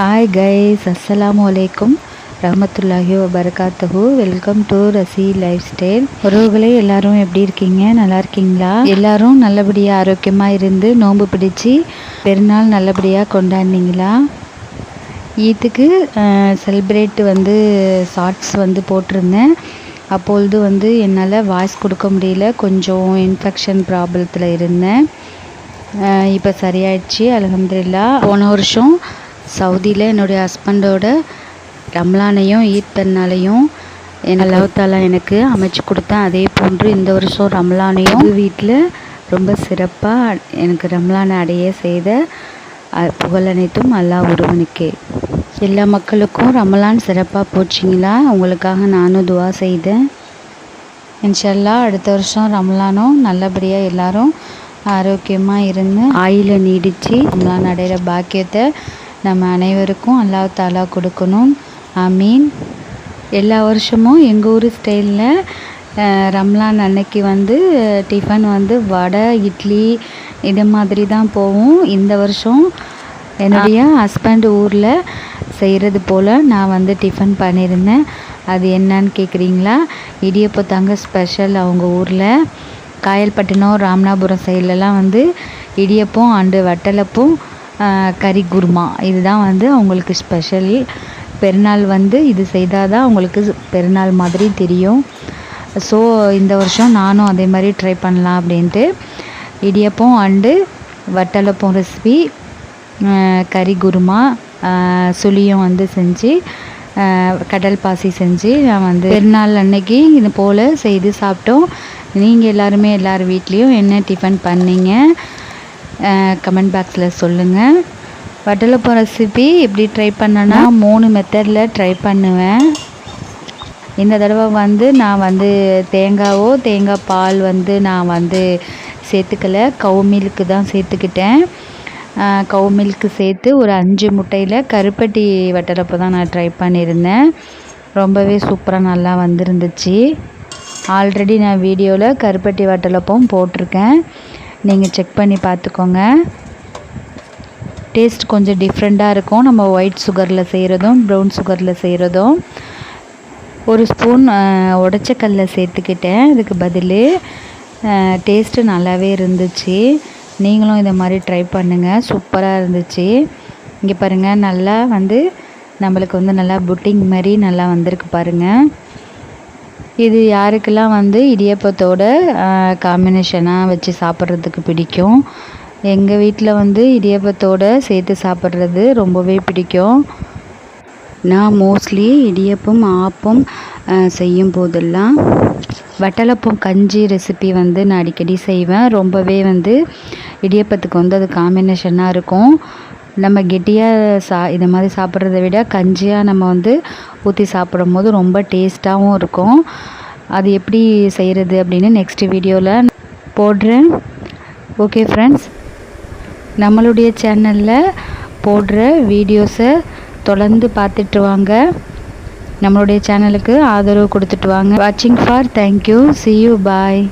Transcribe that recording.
Hi guys அஸ்ஸலாமு அலைக்கும் ரஹமத்துல்லாஹி வபரகாத்துஹு welcome to Rasi lifestyle உறவுகளே எல்லாரும் எப்படி இருக்கீங்க? நல்லா இருக்கீங்களா? எல்லாரும் நல்லபடியாக ஆரோக்கியமாக இருந்து நோன்பு பிடிச்சி பெருநாள் நல்லபடியாக கொண்டாடினீங்களா? ஈத்துக்கு செலிப்ரேட் வந்து ஷார்ட்ஸ் வந்து போட்டிருந்தேன். அப்பொழுது வந்து என்னால் வாய்ஸ் கொடுக்க முடியல. கொஞ்சம் இன்ஃபெக்ஷன் ப்ராப்ளத்தில் இருந்தேன். இப்போ சரியாயிடுச்சு. அலமதுல்லா போன வருஷம் சவுதியில் என்னுடைய ஹஸ்பண்டோட ரம்லானையும் ஈத் பெருநாளையும் என் அல்லாஹாலா எனக்கு அமைச்சு கொடுத்தேன் அதே போன்று இந்த வருஷம் ரம்லானையும் வீட்டில் ரொம்ப சிறப்பாக எனக்கு ரம்லானை அடைய செய்த அஹ், புகழ் அனைத்தும் அல்லாஹ் ஒருவனுக்கே. எல்லா மக்களுக்கும் ரமலான் சிறப்பாக போச்சிங்களா? உங்களுக்காக நானும் துவா செய்தேன். இன்ஷல்லா அடுத்த வருஷம் ரமலானும் நல்லபடியாக எல்லாரும் ஆரோக்கியமாக இருந்து ஆயில நீடித்து ரம்லான் அடைகிற பாக்கியத்தை நம்ம அனைவருக்கும் அல்லாஹ் தாலா கொடுக்கணும். மீன் எல்லா வருஷமும் எங்கள் ஊர் ஸ்டைலில் ரம்லான் அன்னைக்கு வந்து டிஃபன் வந்து வடை இட்லி இது மாதிரி தான் போகும் இந்த வருஷம் என்னுடைய ஹஸ்பண்ட் ஊரில் செய்கிறது போல் நான் வந்து டிஃபன் பண்ணியிருந்தேன். அது என்னன்னு கேட்குறீங்களா இடியப்போ தாங்க ஸ்பெஷல் அவங்க ஊரில். காயல்பட்டினம் ராமநாதபுரம் சைட்லலாம் வந்து இடியப்பம் அண்டு வட்டலப்பும் கறி குருமா. இதுதான் வந்து அவங்களுக்கு ஸ்பெஷல் பெருநாள் வந்து இது செய்தால் தான் அவங்களுக்கு பெருநாள் மாதிரி தெரியும். ஸோ இந்த வருஷம் நானும் அதே மாதிரி ட்ரை பண்ணலாம் அப்படின்ட்டு. இடியப்பம் அண்டு வட்டலப்பம் ரெசிபி கறி குருமா சுளியும் வந்து செஞ்சு கடல் பாசி செஞ்சு நான் வந்து பெருநாள் அன்னைக்கு இது போல் செய்து சாப்பிட்டோம். நீங்கள் எல்லாருமே எல்லார் வீட்லேயும் என்ன டிஃபன் பண்ணீங்க? கமெண்ட் பாக்ஸில் சொல்லுங்கள் வட்டலப்பம் ரெசிபி எப்படி ட்ரை பண்ணேன்னா மூணு மெத்தடில் ட்ரை பண்ணுவேன். இந்த தடவை வந்து நான் வந்து தேங்காவோ தேங்காய் பால் வந்து நான் வந்து சேர்த்துக்கல. கவு மில்க்கு தான் சேர்த்துக்கிட்டேன். கவு மில்க்கு சேர்த்து ஒரு அஞ்சு முட்டையில் கருப்பட்டி வட்டலப்போ தான் நான் ட்ரை பண்ணியிருந்தேன். ரொம்பவே சூப்பராக நல்லா வந்திருந்துச்சு. ஆல்ரெடி நான் வீடியோவில் கருப்பட்டி வட்டலப்பம் போட்டிருக்கேன். நீங்கள் செக் பண்ணி பார்த்துக்கோங்க. டேஸ்ட் கொஞ்சம் டிஃப்ரெண்ட்டாக இருக்கும். நம்ம ஒயிட் சுகரில் செய்கிறதும் ப்ரௌன் சுகரில் செய்கிறதும் ஒரு ஸ்பூன் உடச்சக்கல்ல சேர்த்துக்கிட்டேன். இதுக்கு பதில் டேஸ்ட்டு நல்லாவே இருந்துச்சு. நீங்களும் இதை மாதிரி ட்ரை பண்ணுங்கள் சூப்பராக இருந்துச்சு. இங்கே பாருங்கள் நல்லா வந்து நம்மளுக்கு வந்து நல்லா புட்டிங் மாதிரி நல்லா வந்திருக்கு பாருங்கள் இது யாருக்கெல்லாம் வந்து இடியப்பத்தோட காம்பினேஷனாக வச்சு சாப்பிட்றதுக்கு பிடிக்கும்? எங்கள் வீட்டில் வந்து இடியப்பத்தோட சேர்த்து சாப்பிட்றது ரொம்பவே பிடிக்கும். நான் மோஸ்ட்லி இடியப்பம் ஆப்பம் செய்யும் போதெல்லாம் வட்டலப்பம் கஞ்சி ரெசிபி வந்து நான் அடிக்கடி செய்வேன். ரொம்பவே வந்து இடியப்பத்துக்கு வந்து அது காம்பினேஷனாக இருக்கும். நம்ம கெட்டியாக சா இதை மாதிரி சாப்பிட்றத விட கஞ்சியாக நம்ம வந்து ஊற்றி சாப்பிடும் போது ரொம்ப டேஸ்ட்டாகவும் இருக்கும். அது எப்படி செய்கிறது அப்படின்னு நெக்ஸ்ட் வீடியோவில் போடுறேன். ஓகே ஃப்ரெண்ட்ஸ் நம்மளுடைய சேனலில் போடுற வீடியோஸை தொடர்ந்து பார்த்துட்டு வாங்க. நம்மளுடைய சேனலுக்கு ஆதரவு கொடுத்துட்டு வாங்க. வாட்சிங் for thank you see you bye